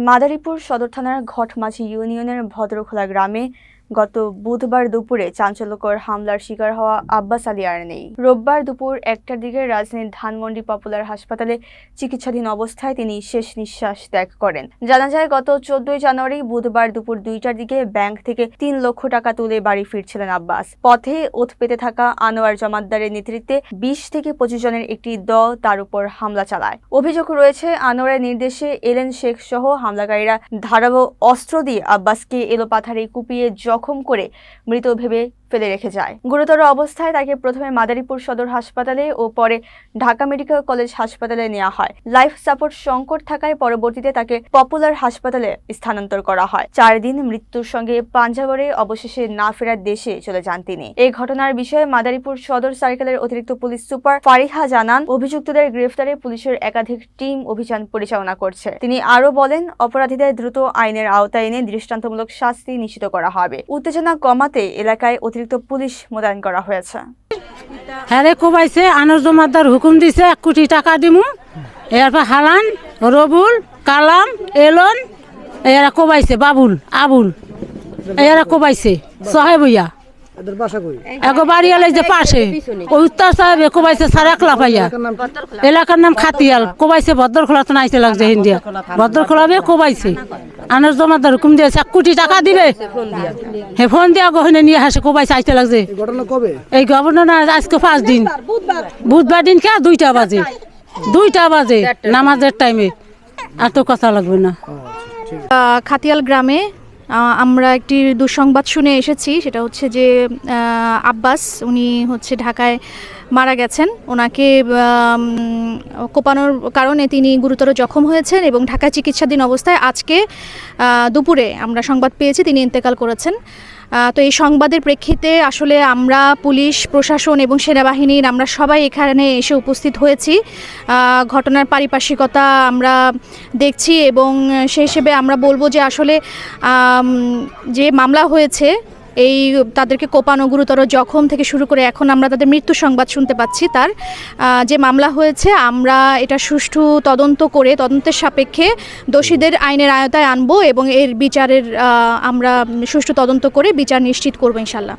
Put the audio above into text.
মাদারীপুর সদর থানার ঘটমাঝি ইউনিয়নের ভদ্রখোলা গ্রামে গত বুধবার দুপুরে চাঞ্চল্যকর হামলার শিকার হওয়া আব্বাস আলী আর নেই। রোববার দুপুর একটার দিকে রাজধানীর ধানমন্ডি পপুলার হাসপাতালে চিকিৎসাধীন অবস্থায় তিনি শেষ নিঃশ্বাস ত্যাগ করেন। জানা যায়, গত চোদ্দই জানুয়ারি বুধবার দুপুর দুইটার দিকে ব্যাংক থেকে তিন লক্ষ টাকা তুলে বাড়ি ফিরছিলেন আব্বাস। পথে ওথ পেতে থাকা আনোয়ার জমাদ্দারের নেতৃত্বে বিশ থেকে পঁচিশ জনের একটি দল তার উপর হামলা চালায়। অভিযোগ রয়েছে, আনোয়ারের নির্দেশে এলেন শেখ সহ হামলাকারীরা ধারালো অস্ত্র দিয়ে আব্বাসকে এলোপাথারে কুপিয়ে জখম করে মৃত ভেবে ফেলে রেখে যায়। গুরুতর অবস্থায় তাকে প্রথমে মাদারীপুর সদর হাসপাতালে ও পরে ঢাকা মেডিকেল কলেজ হাসপাতালে নেওয়া হয়। লাইফ সাপোর্ট সংকট থাকায় পরবর্তীতে তাকে পপুলার হাসপাতালে স্থানান্তর করা হয়। চার দিন মৃত্যুর সঙ্গে পাঞ্জাবরে অবশেষে না ফেরার দেশে চলে যান তিনি। এই ঘটনার বিষয়ে মাদারীপুর সদর সার্কেলের অতিরিক্ত পুলিশ সুপার ফারিহা জানান, অভিযুক্তদের গ্রেফতারে পুলিশের একাধিক টিম অভিযান পরিচালনা করছে। তিনি আরও বলেন, অপরাধীদের দ্রুত আইনের আওতায় এনে দৃষ্টান্তমূলক শাস্তি নিশ্চিত করা হবে। উত্তেজনা কমাতে এলাকায় অতিরিক্ত পুলিশ মোতায়েন করা হয়েছে। হ্যাঁ কোবাইছে আনর জমাদার হুকুম দিছে, এক কোটি টাকা দিমু। এরপর হালান, রবুল, কালাম, এলন, এরা কোবাইছে, বাবুল, আবুল, এরা কোবাইছে সহে বইয়া এদের বাসা কই? এগো বাড়ি এলে যে পাশে। ওই উত্তর সাহেব কোবাইছে পাইয়া। এলাকার নাম খাতিয়াল। কোবাইছে ভদ্রখোলা তো নাইতে লাগছে কোবাইছে। আনর জমাদার হুকুম দিয়েছে এক কোটি টাকা দিবে। হে ফোন দিয়া গহনে নিয়ে হাসে কোবাইছে আইতে লাগছে। এই ঘটনা আজকে পাঁচ দিন। বুধবার দিন কে? দুইটা বাজে। দুইটা বাজে নামাজের টাইমে আর তো কথা লাগবে না। আহ, খাতিয়াল গ্রামে আমরা একটি দুঃসংবাদ শুনে এসেছি, সেটা হচ্ছে যে আব্বাস, উনি হচ্ছে ঢাকায় মারা গেছেন। ওনাকে কোপানোর কারণে তিনি গুরুতর জখম হয়েছেন এবং ঢাকায় চিকিৎসাধীন অবস্থায় আজকে দুপুরে আমরা সংবাদ পেয়েছি, তিনি ইন্তেকাল করেছেন। তো এই সংবাদের প্রেক্ষিতে আসলে আমরা পুলিশ, প্রশাসন এবং সেনাবাহিনীর আমরা সবাই এখানে এসে উপস্থিত হয়েছি। ঘটনার পারিপার্শ্বিকতা আমরা দেখছি এবং সেই হিসেবে আমরা বলব যে আসলে যে মামলা হয়েছে এই তাদেরকে কোপানো গুরুতর জখম থেকে শুরু করে এখন আমরা তাদের মৃত্যু সংবাদ শুনতে পাচ্ছি। তার যে মামলা হয়েছে, আমরা এটা সুষ্ঠু তদন্ত করে, তদন্তের সাপেক্ষে দোষীদের আইনের আয়তায় আনব এবং এর বিচারের আমরা সুষ্ঠু তদন্ত করে বিচার নিশ্চিত করব ইনশাল্লাহ